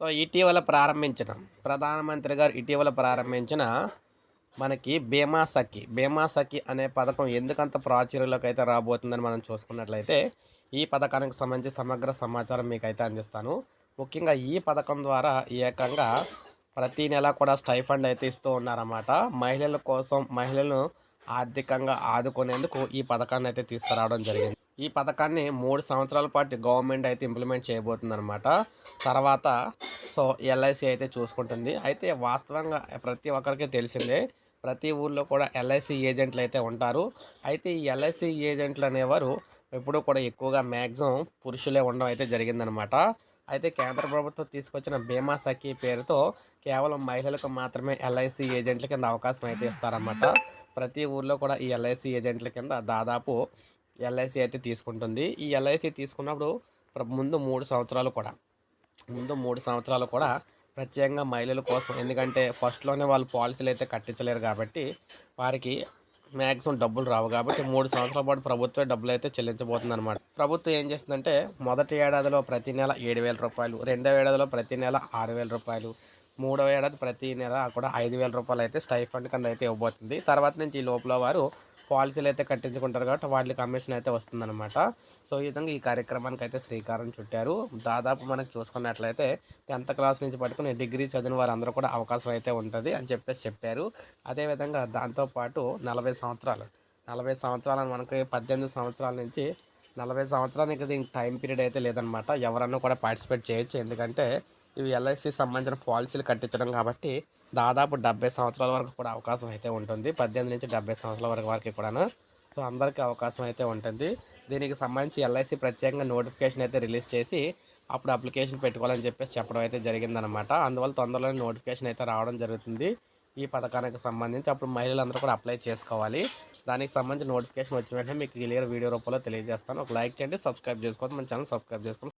So ఇటీవల ప్రారంభించిన ప్రధానమంత్రి గారు ఇటీవల ప్రారంభించిన మనకి బీమా సఖి బీమా సఖి అనే పథకం ఎందుకంత ప్రాచుర్యంలోకి అయితే రాబోతుందని మనం చూసుకున్నట్లయితే ఈ పథకానికి సంబంధించి సమగ్ర సమాచారం మీకైతే అందిస్తాను. ముఖ్యంగా ఈ పథకం ద్వారా ఏకంగా ప్రతి నెల కూడా స్టైఫండ్ అయితే ఇస్తూ ఉన్నారన్నమాట. మహిళల కోసం మహిళలను ఆర్థికంగా ఆదుకునేందుకు ఈ పథకాన్ని అయితే తీసుకురావడం జరిగింది. ఈ పథకాన్ని మూడు సంవత్సరాల పాటు గవర్నమెంట్ అయితే ఇంప్లిమెంట్ చేయబోతుంది అనమాట తర్వాత సో ఎల్ఐసి అయితే చూసుకుంటుంది. అయితే వాస్తవంగా ప్రతి ఒక్కరికి తెలిసిందే ప్రతి ఊళ్ళో కూడా ఎల్ఐసి ఏజెంట్లు అయితే ఉంటారు. అయితే ఈ ఎల్ఐసి ఏజెంట్లు అనేవారు ఎప్పుడూ కూడా ఎక్కువగా మ్యాక్సిమం పురుషులే ఉండడం అయితే జరిగిందనమాట అయితే కేంద్ర ప్రభుత్వం తీసుకొచ్చిన బీమా సఖీ పేరుతో కేవలం మహిళలకు మాత్రమే ఎల్ఐసి ఏజెంట్ల కింద అవకాశం అయితే ఇస్తారన్నమాట. ప్రతి ఊర్లో కూడా ఈ ఎల్ఐసి ఏజెంట్ల కింద దాదాపు ఎల్ఐసి అయితే తీసుకుంటుంది. ఈ ఎల్ఐసి తీసుకున్నప్పుడు ప్ర- ముందు మూడు సంవత్సరాలు కూడా ముందు మూడు సంవత్సరాలు కూడా ప్రత్యేకంగా మహిళల కోసం ఎందుకంటే ఫస్ట్లోనే వాళ్ళు పాలసీలు అయితే కట్టించలేరు కాబట్టి వారికి మ్యాక్సిమం డబ్బులు రావు కాబట్టి మూడు సంవత్సరాల పాటు ప్రభుత్వం డబ్బులు అయితే చెల్లించబోతుంది అనమాట ప్రభుత్వం ఏం చేస్తుందంటే మొదటి ఏడాదిలో ప్రతి నెల ఏడు వేల రూపాయలు రెండవ ఏడాదిలో ప్రతి నెల ఆరు వేల రూపాయలు మూడవ ఏడాది ప్రతి నెల కూడా ఐదు వేల రూపాయలు అయితే స్టైఫండ్ కింద అయితే ఇవ్వబోతుంది. తర్వాత నుంచి ఈ లోపల వారు పాలసీలు అయితే కట్టించుకుంటారు కాబట్టి వాటికి కమిషన్ అయితే వస్తుందన్నమాట. సో ఈ విధంగా ఈ కార్యక్రమానికి అయితే శ్రీకారం చుట్టారు. దాదాపు మనకు చూసుకున్నట్లయితే టెన్త్ క్లాస్ నుంచి పట్టుకుని డిగ్రీ చదివిన వారందరూ కూడా అవకాశం అయితే ఉంటుంది అని చెప్పేసి చెప్పారు. అదేవిధంగా దాంతోపాటు నలభై సంవత్సరాలు నలభై సంవత్సరాలు మనకి పద్దెనిమిది సంవత్సరాల నుంచి నలభై సంవత్సరానికి దీనికి టైం పీరియడ్ అయితే లేదనమాట ఎవరన్నా కూడా పార్టిసిపేట్ చేయొచ్చు. ఎందుకంటే ఇవి ఎల్ఐసి సంబంధించిన పాలసీలు కట్టించడం కాబట్టి దాదాపు డెబ్బై సంవత్సరాల వరకు కూడా అవకాశం అయితే ఉంటుంది. పద్దెనిమిది నుంచి డెబ్బై సంవత్సరాల వరకు వరకు కూడాను. సో అందరికీ అవకాశం అయితే ఉంటుంది. దీనికి సంబంధించి ఎల్ఐసి ప్రత్యేకంగా నోటిఫికేషన్ అయితే రిలీజ్ చేసి అప్పుడు అప్లికేషన్ పెట్టుకోవాలని చెప్పేసి చెప్పడం అయితే జరిగిందనమాట అందువల్ల తొందరలోనే నోటిఫికేషన్ అయితే రావడం జరుగుతుంది. ఈ పథకానికి సంబంధించి అప్పుడు మహిళలందరూ కూడా అప్లై చేసుకోవాలి. దానికి సంబంధించి నోటిఫికేషన్ వచ్చిన వెంటనే మీకు క్లియర్ వీడియో రూపంలో తెలియజేస్తాను. ఒక లైక్ చేయండి సబ్స్క్రైబ్ చేసుకోండి మన ఛానల్ సబ్స్క్రైబ్ చేసుకోండి